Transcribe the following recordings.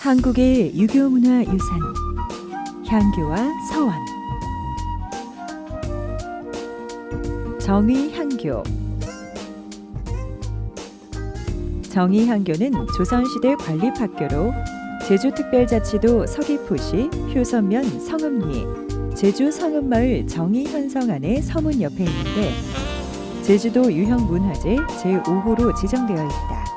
한국의 유교 문화 유산 향교와 서원 정의향교 정의향교는 조선시대 관립학교로 제주특별자치도 서귀포시 효선면 성읍리 제주 성읍마을 정의현성 안의 서문 옆에 있는데 제주도 유형문화재 제5호로 지정되어 있다.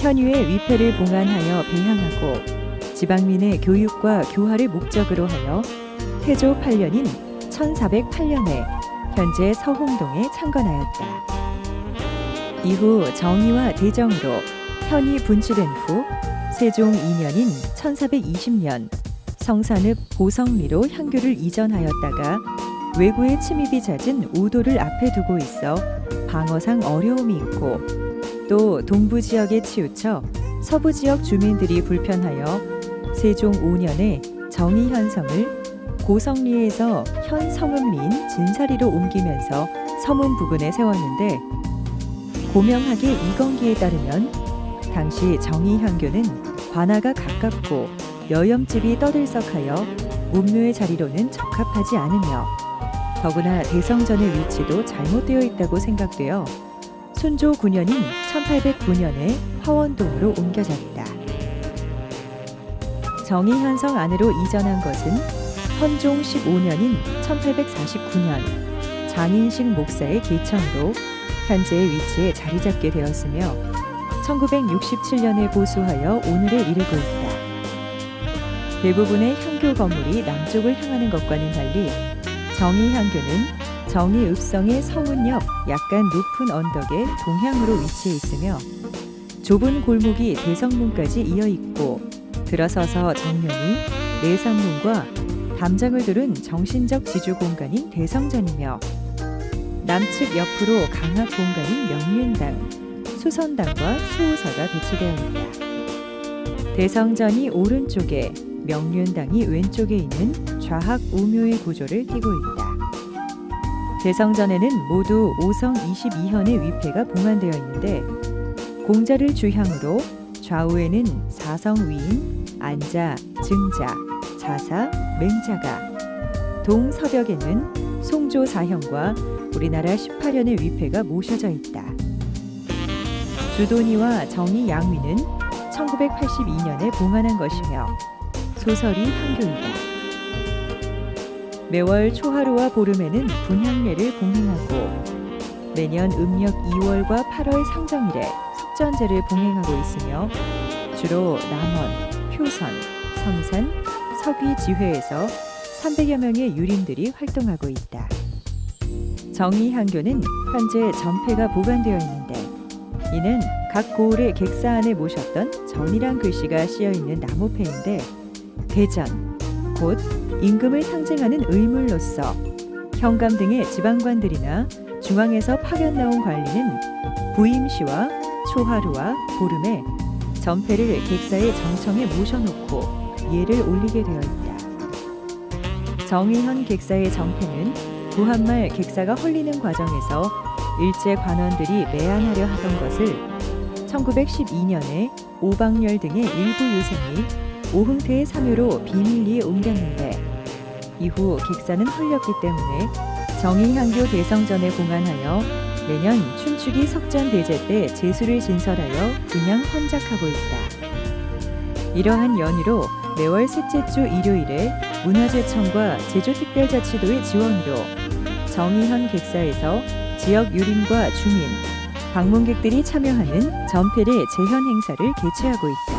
현유의 위패를 봉안하여 배양하고 지방민의 교육과 교화를 목적으로 하여 태조 8년인 1408년에 현재 서홍동에 창건하였다. 이후 정의와 대정으로 현이 분치된 후 세종 2년인 1420년 성산읍 보성리로 향교를 이전하였다가 외구의 침입이 잦은 우도를 앞에 두고 있어 방어상 어려움이 있고 또 동부 지역에 치우쳐 서부 지역 주민들이 불편하여 세종 5년에 정의현성을 고성리에서 현 성읍리인 진사리로 옮기면서 서문 부근에 세웠는데 고명학의 이건기에 따르면 당시 정의향교는 관아가 가깝고 여염집이 떠들썩하여 문묘의 자리로는 적합하지 않으며 더구나 대성전의 위치도 잘못되어 있다고 생각되어 순조 9년인 1809년에 화원동으로 옮겨졌다. 정의현성 안으로 이전한 것은 헌종 15년인 1849년 장인식 목사의 개천으로 현재의 위치에 자리 잡게 되었으며 1967년에 보수하여 오늘에 이르고 있다. 대부분의 향교 건물이 남쪽을 향하는 것과는 달리 정의향교는 정의읍성의 서문 옆 약간 높은 언덕의 동향으로 위치해 있으며 좁은 골목이 대성문까지 이어 있고 들어서서 정면이 내성문과 담장을 두른 정신적 지주 공간인 대성전이며 남측 옆으로 강압 공간인 명륜당, 수선당과 수호사가 배치되어 있다. 대성전이 오른쪽에 명륜당이 왼쪽에 있는 좌학 우묘의 구조를 띠고 있다. 대성전에는 모두 5성 22현의 위패가 봉안되어 있는데 공자를 주향으로 좌우에는 사성 위인, 안자, 증자, 자사, 맹자가 동서벽에는 송조 사형과 우리나라 18현의 위패가 모셔져 있다. 주도니와 정의 양위는 1982년에 봉안한 것이며 소설이 한교이다. 매월 초하루와 보름에는 분향례를 봉행하고 매년 음력 2월과 8월 상정일에 석전제를 봉행하고 있으며 주로 남원, 표선, 성산, 서귀 지회에서 300여 명의 유림들이 활동하고 있다. 정의향교는 현재 전패가 보관되어 있는데 이는 각 고을의 객사 안에 모셨던 전이란 글씨가 씌어 있는 나무패인데 대전, 곧 임금을 상징하는 의물로서 현감 등의 지방관들이나 중앙에서 파견 나온 관리는 부임시와 초하루와 보름에 전패를 객사의 정청에 모셔놓고 예를 올리게 되어 있다. 정의현 객사의 정패는 구한말 객사가 헐리는 과정에서 일제 관원들이 매안하려 하던 것을 1912년에 오방열 등의 일부 유생이 오흥태의 사묘로 비밀리에 옮겼는데 이후 객사는 헐렸기 때문에 정의향교 대성전에 공안하여 매년 춘추기 석전대제 때 제수를 진설하여 그냥 헌작하고 있다. 이러한 연유로 매월 셋째 주 일요일에 문화재청과 제주특별자치도의 지원으로 정의현 객사에서 지역 유림과 주민, 방문객들이 참여하는 전폐례 재현 행사를 개최하고 있다.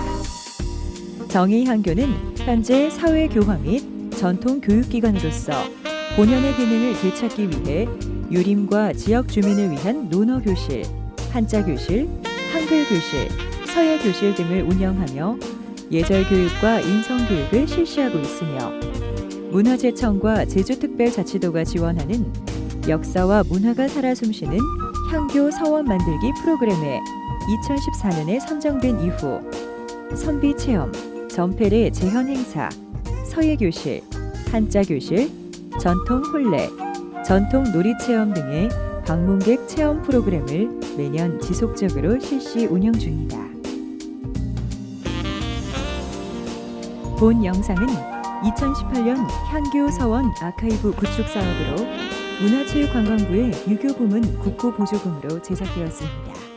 정의향교는 현재 사회교화 및 전통 교육기관으로서 본연의 기능을 되찾기 위해 유림과 지역 주민을 위한 논어교실, 한자교실, 한글교실, 서예교실 등을 운영하며 예절교육과 인성교육을 실시하고 있으며 문화재청과 제주특별자치도가 지원하는 역사와 문화가 살아 숨쉬는 향교 서원 만들기 프로그램에 2014년에 선정된 이후 선비 체험, 전패례 재현 행사, 서예 교실, 한자 교실, 전통 혼례, 전통 놀이 체험 등의 방문객 체험 프로그램을 매년 지속적으로 실시 운영 중이다. 본 영상은 2018년 향교 서원 아카이브 구축 사업으로 문화체육관광부의 유교 부문 국고 보조금으로 제작되었습니다.